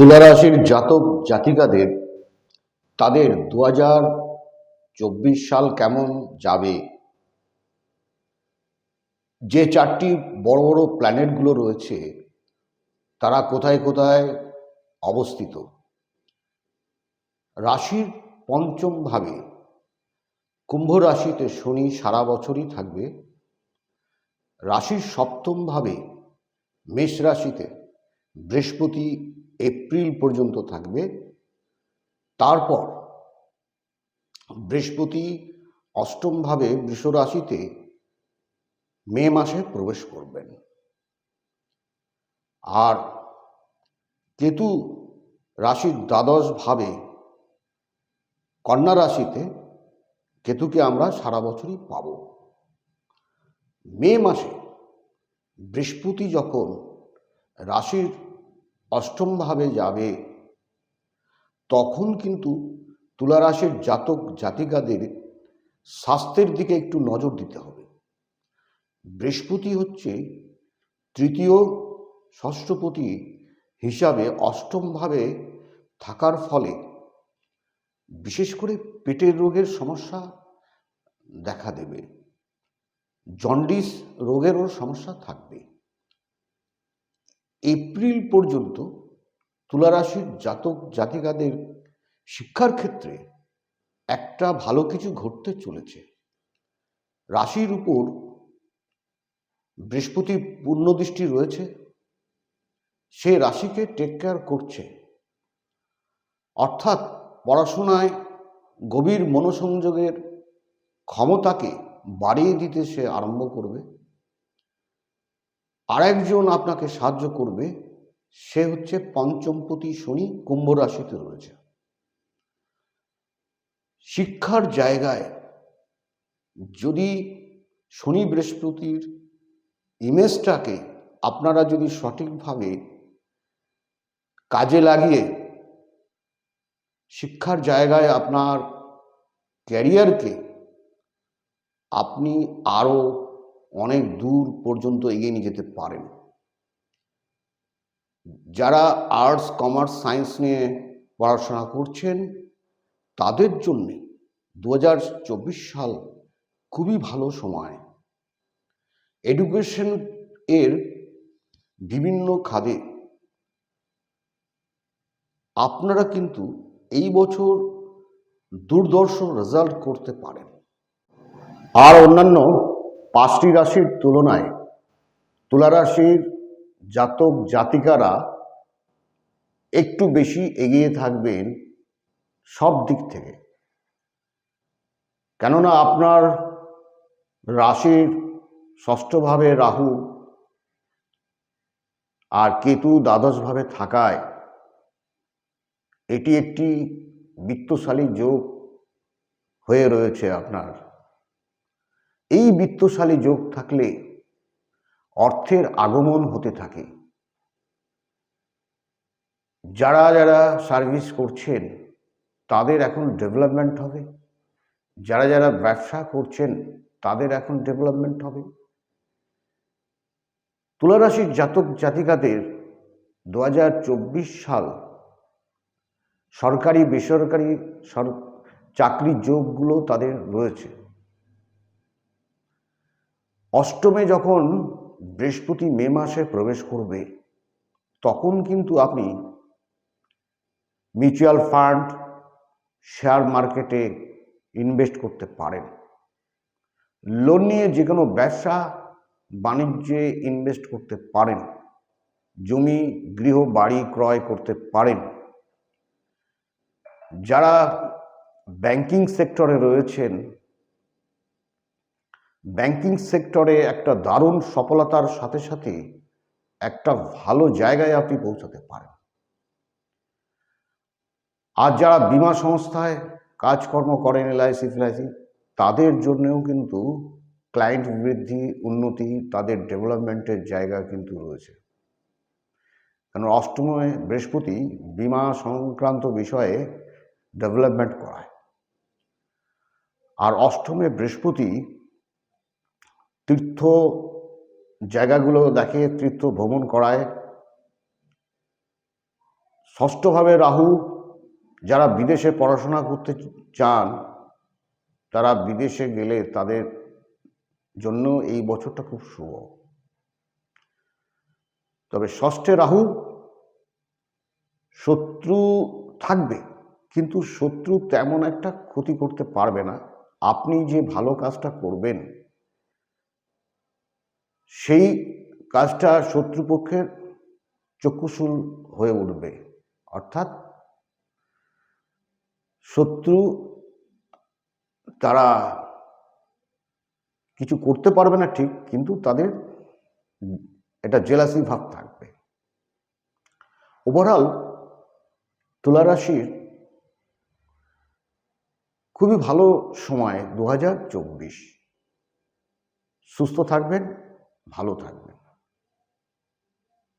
তুলারাশির জাতক জাতিকাদের তাদের দু চব্বিশ সাল কেমন যাবে? যে চারটি বড় বড় প্ল্যানেটগুলো রয়েছে, তারা কোথায় কোথায় অবস্থিত? রাশির পঞ্চম ভাবে কুম্ভ রাশিতে শনি সারা বছরই থাকবে। রাশির সপ্তম ভাবে মেষ রাশিতে বৃহস্পতি এপ্রিল পর্যন্ত থাকবে। তারপর বৃহস্পতি অষ্টমভাবে বৃষ রাশিতে মে মাসে প্রবেশ করবেন। আর কেতু রাশির দ্বাদশ ভাবে কন্যা রাশিতে কেতুকে আমরা সারা বছরই পাব। মে মাসে বৃহস্পতি যখন রাশির অষ্টম ভাবে যাবে। তখন কিন্তু তুলা রাশির জাতক জাতিকাদের স্বাস্থ্যের দিকে একটু নজর দিতে হবে। বৃহস্পতি হচ্ছে তৃতীয় ষষ্ঠপতি হিসাবে অষ্টমভাবে থাকার ফলে বিশেষ করে পেটের রোগের সমস্যা দেখা দেবে। জন্ডিস রোগেরও সমস্যা থাকবে। এপ্রিল পর্যন্ত তুলারাশির জাতক জাতিকাদের শিক্ষার ক্ষেত্রে একটা ভালো কিছু ঘটতে চলেছে। রাশির উপর বৃহস্পতি পূর্ণ দৃষ্টি রয়েছে। সে রাশিকে টেক কেয়ার করছে। অর্থাৎ পড়াশোনায় গভীর মনোসংযোগের ক্ষমতাকে বাড়িয়ে দিতে সে আরম্ভ করবে। আরেকজন আপনাকে সাহায্য করবে, সে হচ্ছে পঞ্চমপতি শনি, কুম্ভ রাশিতে রয়েছে। শিক্ষার জায়গায় যদি শনি বৃহস্পতির ইমেজটাকে আপনারা যদি সঠিকভাবে কাজে লাগিয়ে শিক্ষার জায়গায় আপনার ক্যারিয়ারকে আপনি আরও অনেক দূর পর্যন্ত এগিয়ে নিয়ে যেতে পারেন। যারা আর্টস কমার্স সায়েন্স নিয়ে পড়াশোনা করছেন, তাদের জন্যে দু হাজার চব্বিশ সাল খুবই ভালো সময়। এডুকেশন এর বিভিন্ন খাদে আপনারা কিন্তু এই বছর দুর্দর্শন রেজাল্ট করতে পারেন। আর অন্যান্য পাঁচটি রাশির তুলনায় তুলা রাশির জাতক জাতিকারা একটু বেশি এগিয়ে থাকবেন সব দিক থেকে। কেননা আপনার রাশির ষষ্ঠভাবে রাহু আর কেতু দ্বাদশভাবে থাকায় এটি একটি বিত্তশালী যোগ হয়ে রয়েছে আপনার। এই বিত্তশালী যোগ থাকলে অর্থের আগমন হতে থাকে। যারা যারা সার্ভিস করছেন, তাদের এখন ডেভেলপমেন্ট হবে। যারা যারা ব্যবসা করছেন, তাদের এখন ডেভেলপমেন্ট হবে। তুলারাশির জাতক জাতিকাদের দু হাজার চব্বিশ সাল সরকারি, বেসরকারি সর চাকরি যোগগুলো তাদের রয়েছে। অষ্টমে যখন বৃহস্পতি মে মাসে প্রবেশ করবে, তখন কিন্তু আপনি মিউচুয়াল ফান্ড, শেয়ার মার্কেটে ইনভেস্ট করতে পারেন। লোন নিয়ে যে কোনো ব্যবসা বাণিজ্যে ইনভেস্ট করতে পারেন। জমি, গৃহ, বাড়ি ক্রয় করতে পারেন। যারা ব্যাংকিং সেক্টরে রয়েছেন ব্যাংকিং সেক্টরে একটা দারুণ সফলতার সাথে সাথে একটা ভালো জায়গায় আপনি পৌঁছাতে পারেন। আর যারা বিমা সংস্থায় কাজকর্ম করেন, এলআইসি, ফিলআইসি, তাদের জন্যও কিন্তু ক্লায়েন্ট বৃদ্ধি, উন্নতি, তাদের ডেভেলপমেন্টের জায়গা কিন্তু রয়েছে। কারণ অষ্টমে বৃহস্পতি বিমা সংক্রান্ত বিষয়ে ডেভেলপমেন্ট করায়। আর অষ্টমে বৃহস্পতি তীর্থ জায়গাগুলো দেখে তীর্থ ভ্রমণ করায়। ষষ্ঠভাবে রাহু, যারা বিদেশে পড়াশোনা করতে চান, তারা বিদেশে গেলে তাদের জন্য এই বছরটা খুব শুভ। তবে ষষ্ঠে রাহু, শত্রু থাকবে, কিন্তু শত্রু তেমন একটা ক্ষতি করতে পারবে না। আপনি যে ভালো কাজটা করবেন সেই কাজটা শত্রুপক্ষের চক্ষুশূল হয়ে উঠবে। অর্থাৎ শত্রু তারা কিছু করতে পারবে না ঠিক, কিন্তু তাদের এটা জেলাসি ভাব থাকবে। ওভারঅল তুলারাশির খুবই ভালো সময় দু হাজার চব্বিশ। সুস্থ থাকবেন। ভালো থাকবেন।